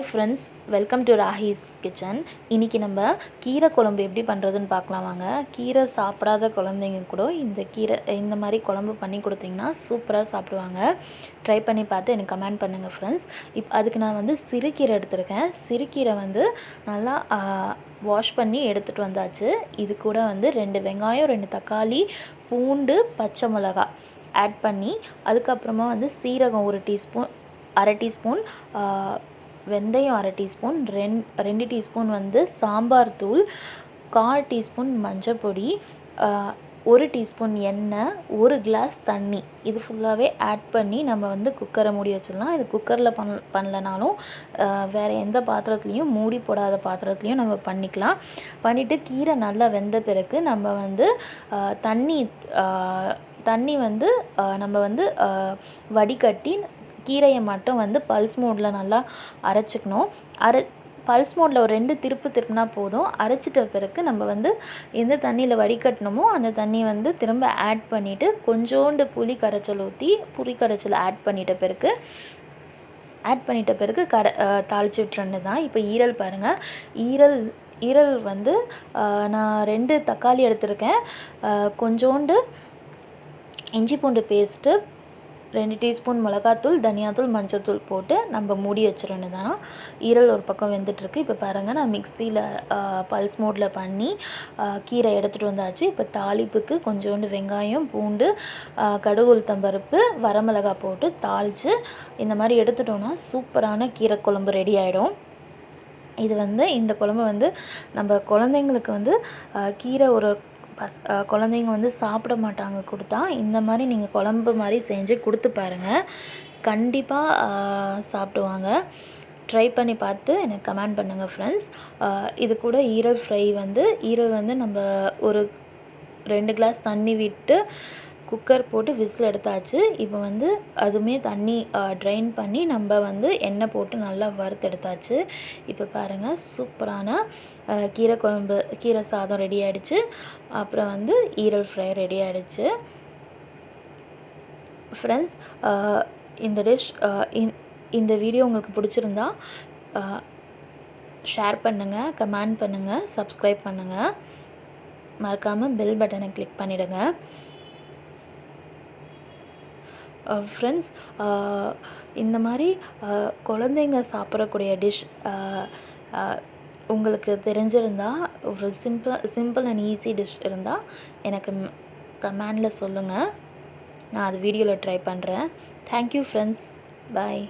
Hi friends welcome to Rahi's kitchen இன்றைக்கி நம்ம கீரை குழம்பு எப்படி பண்ணுறதுன்னு பார்க்கலாம் வாங்க. கீரை சாப்பிடாத குழந்தைங்க கூட இந்த கீரை இந்த மாதிரி குழம்பு பண்ணி கொடுத்தீங்கன்னா சூப்பராக சாப்பிடுவாங்க. ட்ரை பண்ணி பார்த்து எனக்கு கமெண்ட் பண்ணுங்கள் ஃப்ரெண்ட்ஸ் இப் அதுக்கு நான் வந்து சிறுகீரை எடுத்திருக்கேன். சிறுகீரை வந்து நல்லா வாஷ் பண்ணி எடுத்துகிட்டு வந்தாச்சு. இது கூட வந்து ரெண்டு வெங்காயம் ரெண்டு தக்காளி பூண்டு பச்சை மிளகா ஆட் பண்ணி அதுக்கப்புறமா வந்து சீரகம் ஒரு டீஸ்பூன் அரை டீஸ்பூன் வெந்தயம் அரை டீஸ்பூன் ரெண் ரெண்டு டீஸ்பூன் வந்து சாம்பார் தூள் கால் டீஸ்பூன் மஞ்சப்பொடி ஒரு டீஸ்பூன் எண்ணெய் ஒரு கிளாஸ் தண்ணி. இது ஃபுல்லாகவே ஆட் பண்ணி நம்ம வந்து குக்கரை மூடி வச்சிடலாம். இது குக்கரில் பண் பண்ணலனாலும் வேறு எந்த பாத்திரத்துலேயும் மூடி போடாத பாத்திரத்துலேயும் நம்ம பண்ணிக்கலாம். பண்ணிவிட்டு கீரை நல்லா வெந்த பிறகு நம்ம வந்து தண்ணி தண்ணி வந்து நம்ம வந்து வடிகட்டி கீரையை மட்டும் வந்து பல்ஸ் மோடில் நல்லா அரைச்சிக்கணும். அரை பல்ஸ் மோடில் ஒரு ரெண்டு திருப்பு திருப்பினா போதும். அரைச்சிட்ட பிறகு நம்ம வந்து எந்த தண்ணியில் வடிகட்டணுமோ அந்த தண்ணி வந்து திரும்ப ஆட் பண்ணிவிட்டு கொஞ்சோண்டு புளி கரைச்சல் ஊற்றி புளி கரைச்சல் ஆட் பண்ணிட்ட பிறகு ஆட் பண்ணிட்ட பிறகு கரை தாளிச்சு விட்டுறது தான். இப்போ ஈரல் பாருங்கள் ஈரல் ஈரல் வந்து நான் ரெண்டு தக்காளி எடுத்திருக்கேன். கொஞ்சோண்டு இஞ்சி பூண்டு பேஸ்ட்டு ரெண்டு டீஸ்பூன் மிளகாத்தூள் தனியாத்தூள் மஞ்சத்தூள் போட்டு நம்ம மூடி வச்சிடணும் தான் ஈரல் ஒரு பக்கம் வெந்துட்டுருக்கு. இப்போ பாருங்கள் நான் மிக்சியில் பல்ஸ் மோடில் பண்ணி கீரை எடுத்துகிட்டு வந்தாச்சு. இப்போ தாளிப்புக்கு கொஞ்சோண்டு வெங்காயம் பூண்டு கடுகு உளுத்தம்பருப்பு வரமிளகா போட்டு தாளித்து இந்த மாதிரி எடுத்துட்டோன்னா சூப்பரான கீரை குழம்பு ரெடி ஆகிடும் இது வந்து இந்த குழம்பு வந்து நம்ம குழந்தைங்களுக்கு வந்து கீரை ஒரு பஸ் குழந்தைங்க வந்து சாப்பிட மாட்டாங்க கொடுத்தா இந்த மாதிரி நீங்கள் குழம்பு மாதிரி செஞ்சு கொடுத்து பாருங்கள் கண்டிப்பாக சாப்பிடுவாங்க. ட்ரை பண்ணி பார்த்து எனக்கு கமெண்ட் பண்ணுங்கள் ஃப்ரெண்ட்ஸ் இது கூட ஈரல் ஃப்ரை வந்து ஈரல் வந்து நம்ம ஒரு ரெண்டு கிளாஸ் தண்ணி விட்டு குக்கர் போட்டு விசில் எடுத்தாச்சு. இப்போ வந்து அதுவுமே தண்ணி ட்ரைன் பண்ணி நம்ம வந்து எண்ணெய் போட்டு நல்லா வறுத்தெடுத்தாச்சு இப்போ பாருங்கள் சூப்பரான கீரை குழம்பு கீரை சாதம் ரெடி ஆகிடுச்சு அப்புறம் வந்து ஈரல் ஃப்ரை ரெடி ஆகிடுச்சு ஃப்ரெண்ட்ஸ் இந்த டிஷ் இந்த வீடியோ உங்களுக்கு பிடிச்சிருந்தா ஷேர் பண்ணுங்கள் கமெண்ட் பண்ணுங்கள் சப்ஸ்கிரைப் பண்ணுங்கள் மறக்காமல் பெல் பட்டனை கிளிக் பண்ணிவிடுங்க ஃப்ரெண்ட்ஸ் இந்த மாதிரி குழந்தைங்க சாப்பிடக்கூடிய டிஷ் உங்களுக்கு தெரிஞ்சிருந்தால் ஒரு simple simple and easy dish இருந்தால் எனக்கு கமெண்டில் சொல்லுங்கள் நான் அது வீடியோவில் ட்ரை பண்ணுறேன் தேங்க்யூ ஃப்ரெண்ட்ஸ் பாய்